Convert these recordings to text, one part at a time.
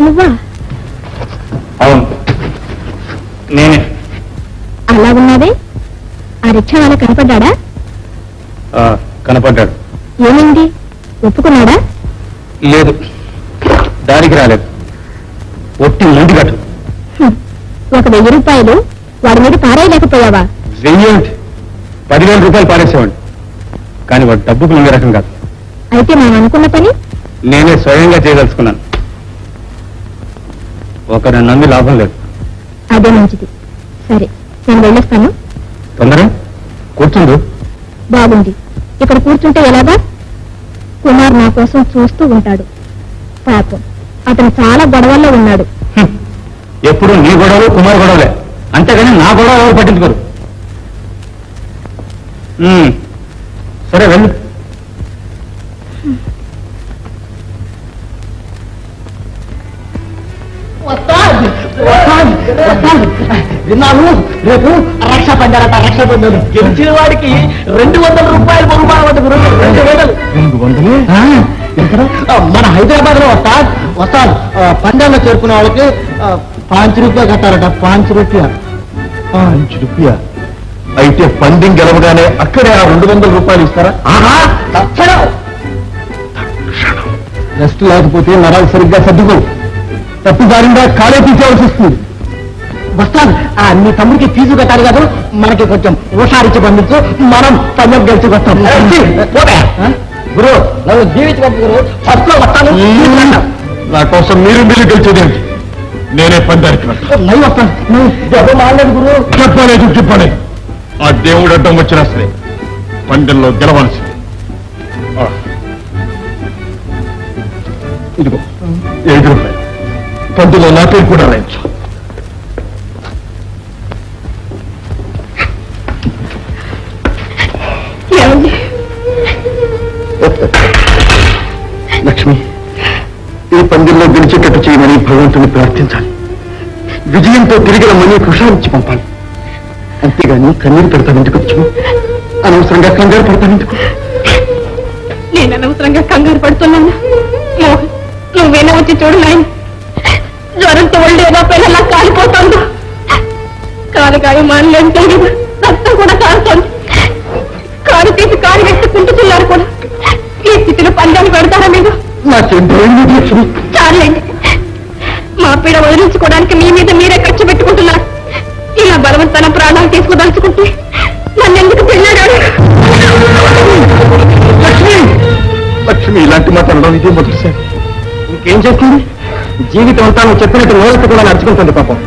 నువ్వా? అవును. నేనే. అలా ఉన్నావే? ఆ రిక్షా వాళ్ళ కనపడ్డా ఆ, కనపడ్డాడు. ఏమైంది? ఒప్పుకున్నాడా? లేదు. దారికి రాలేదు. ఒట్టి ముందుగట్టు. ఒక వెయ్యి రూపాయలు వాడి మీద పారేయలేకపోయావా? వెయ్యి ఏమిటి పదివేల రూపాయలు పారేసేవాడు కానీ వాడు డబ్బుకు లొంగే రకం కాదు. అయితే మనం అనుకున్న పని నేనే స్వయంగా చేయదలుచుకున్నాను. ఒకరిని నమ్మి లాభం లేదు. అదే మంచిది. సరే నేను వెళ్ళొస్తాను. తొందర కూర్చుండు. బాగుంది. ఇక్కడ కూర్చుంటే ఎలాగా? కుమార్ నా కోసం చూస్తూ ఉంటాడు. పాపం అతను చాలా గొడవల్లో ఉన్నాడు. ఎప్పుడు నీ గొడవలు కుమార్ గొడవలే. అంతేగాని నా గొడవ ఎవరు పట్టించుకోరు. సరే వెళ్ళు. విన్నాను. రేపు రక్ష పండారట రక్ష పందారు గెలిచిన వాడికి రెండు వందల రూపాయలు బహుమానం అంట రెండు వందలు రెండు వందలు? ఎక్కడ? మన హైదరాబాద్లో వస్తా. వస్తాను పందాల్లో చేరుకునే వాళ్ళకి పాంచ్ రూపాయ కట్టారట పాంచ్ రూపాయ పాంచ్ రూపాయ అయితే పందెం గెలవగానే అక్కడే ఆ రెండు వందల రూపాయలు ఇస్తారా? ఆహా తక్షణం. రెస్ట్ లేకపోతే నరాలు సరిగ్గా సర్దుకో తప్పుదారిందా కాలే తీసేవాల్సి వస్తుంది. వస్తాను. ఆ, నీ తమ్ముడికి ఫీజు కట్టాలి కాదు. మనకి కొంచెం హుషారిచ్చి పంపించు. మనం గెలిచి వస్తాం? గురు నన్ను జీవించి పంపు గురు. ఫస్ట్లో వస్తాను. నా కోసం మీరు మీరు గెలిచేదేంటి నేనే పందానికి వెళ్తాను నై వస్తాను. నువ్వు దెబ్బ మాడలేదు గురు. చెప్పలేదు చెప్పలేదు ఆ దేవుడు అడ్డం వచ్చినా సరే పందెంలో గెలవాల్సి. ఇదిగో ఐదు రూపాయలు. పందులో నా పేరు కూడా రాయించు. ఈ పందెంలో గెలిచేటట్టు చేయమని భగవంతుని ప్రార్థించాలి. విజయంతో తిరిగి రమ్మని కృషాలించి పంపాలి. అంతేగాని కన్నీరు పెడతానెందుకు లక్ష్మి అనవసరంగా కంగారు పడతానెందుకు నేను అనవసరంగా కంగారు పడుతున్నాను. మోహన్ నువ్వేనా వచ్చి చూడు నాయన. జ్వరంతో ఒళ్ళు ఏదో పిల్లలా కాలిపోతుందో. కాలు కాయ మానలేని రక్తం కూడా కారుతోంది. కారు తీసి కారు వెతుక్కుంటున్నారు నాకేం భయం చాలండి. మా పీడ వదిలించుకోవడానికి మీ మీద మీరే ఖర్చు పెట్టుకుంటున్నారు. ఇలా బలవంతన ప్రాణాలు తీసుకుదలుచుకుంటే నన్ను ఎందుకు పెళ్ళాడాడు లక్ష్మి! లక్ష్మి ఇలాంటి మాట అనడం ఇదే మొదటిసారి. ఇంకేం చేస్తుంది? జీవితం అంతా నువ్వు చెప్పినట్టు నోలెత్తి కూడా నడుచుకుంటుంది పాపం.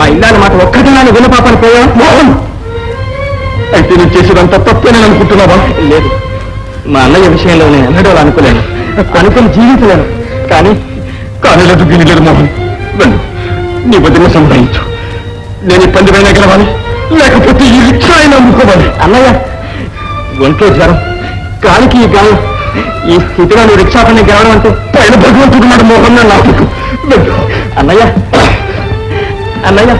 ఆ ఇల్లాని మాట ఒక్కటినాని విన్న పాపని పోయా? మోహన్! అయితే నువ్వు చేసేదంతా తప్పేనని అనుకుంటున్నావా? లేదు. మా అన్నయ్య విషయంలో నేను ఎన్నడూ అలా అనుకోలేను అనుకుని జీవించలేను. కానీ కానీ లేదు గిని లేదు మోహన్ వెళ్ళు. నీ వదిన సంపాదించు నేను ఈ పందిరైనా గెలవాలి లేకపోతే ఈ రిక్షా అయినా అమ్ముకోవాలి అన్నయ్య ఒంట్లో జ్వరం కాలికి ఈ గాయం ఈ స్థితిలో నువ్వు రిక్షా పని గెలవడం అంటే పైన భగవంతుడు నాడు మోహన్ నా నాకు. అన్నయ్య అన్నయ్య.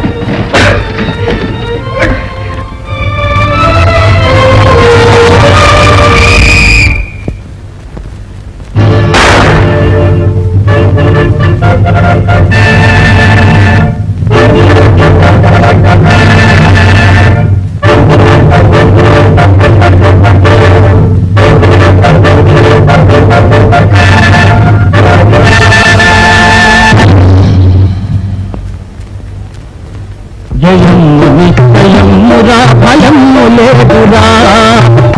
భయము నిశ్చయమురా భయము లేదురా.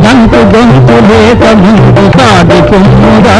గంతు గొంతు లేక ముందు సాగుతుమ్మురా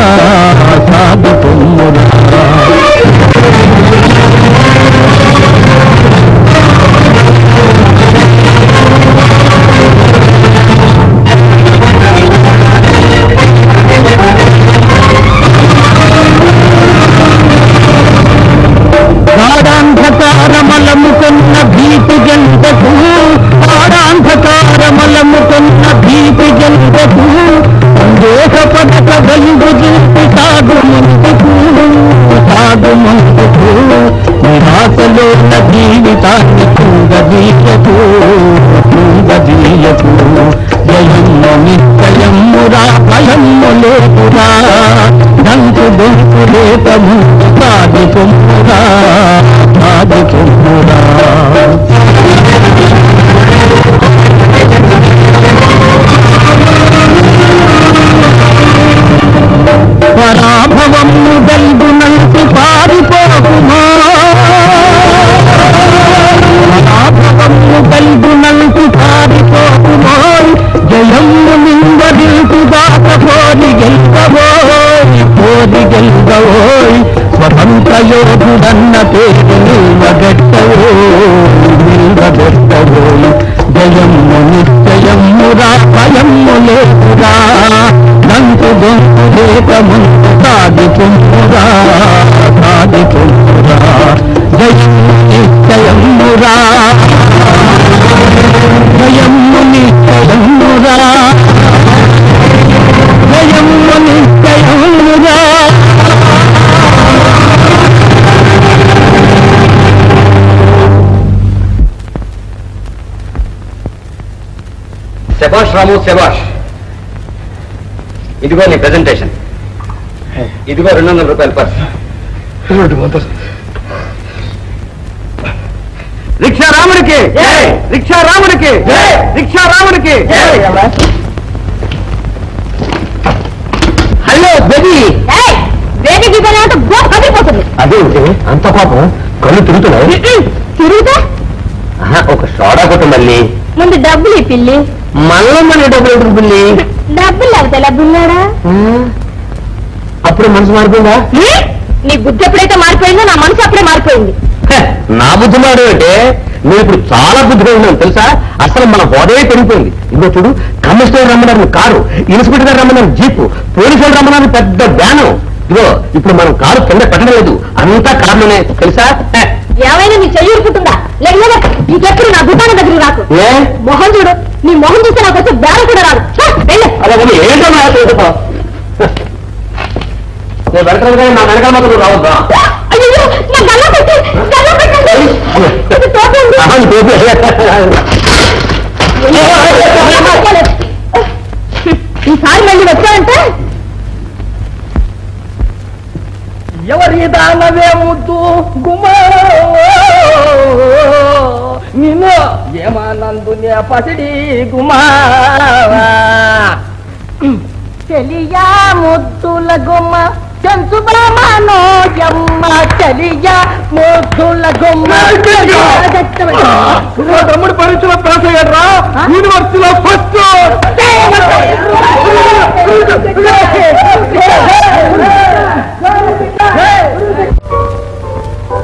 సాగు నిరాశలో జీవితాన్ని కుంగదీయకు కుంగదీయకు జయమ్మ నిశ్చయమురా భయము లేకురా దంకు దొంకు లేక సాధి ఆదుకొమ్మురా సాధి పరాభవము స్వతంత్ర పేరు నిల్వగట్టవో నిల్వగట్టవో జయము నిశ్చయము రా లేదురా గొంతు శబాష్ రాము శబాష్ ఇదిగో నీ ప్రెజెంటేషన్ ఇదిగో రెండు వందల రూపాయల పర్స్ రిక్షా రాముడికి. రిక్షా రాముడికి. రిక్షా రాముడికి. Hello baby. గోప్ కదిలిపోతుంది. అదేంటి అంత పాపం కళ్ళు తిరుగుతున్నాయి. తిరుగుతా? ఒక సోడా కొట్టు మళ్ళీ ముందు డబ్బులు ఈ పిల్లి మళ్ళీ మన డబ్బులు పిల్లి డబ్బులు లేకపోతే అప్పుడు మనసు మారిపోయిందా? నీ బుద్ధి ఎప్పుడైతే మారిపోయిందో నా మనసు అప్పుడే మారిపోయింది. నా బుద్ధి మాడు అంటే నేను ఇప్పుడు చాలా బుద్ధిగా ఉన్నాను తెలుసా? అసలు మన హోదే పెరిగిపోయింది. ఇదిగో చూడు కమిషనర్ రమ్మన్నారు కారు ఇన్స్పెక్టర్ గారు రమ్మన్నారు జీపు పోలీసులు రమ్మన్నారు పెద్ద వ్యాను. ఇదిగో ఇప్పుడు మనం కారు కింద పెట్టడం లేదు. అంతా కారులోనే తెలుసా? ఏమైనా నీ చెయ్యి ఉరుకుతుందా లేదా ఇంకెప్పుడు నా దుకాణం దగ్గర రాకు. మొహం చూడు. నీ మొహం చూస్తే నాకు వచ్చి బేరం కూడా రాదు. అయ్యయ్యో, నా గల్లా పెట్టి, గల్లా పెట్టండి. నిన్ను ఏమానందునే పసిడి గుమా చెలియా ముద్దుల గుమ్మ చెంచు బామానో యమ్మ చెలియా ముద్దుల గుమ్మ తమ్ముడు పరీక్షలో పాస్ అయ్యాడ్రా యూనివర్సిటీలో ఫస్ట్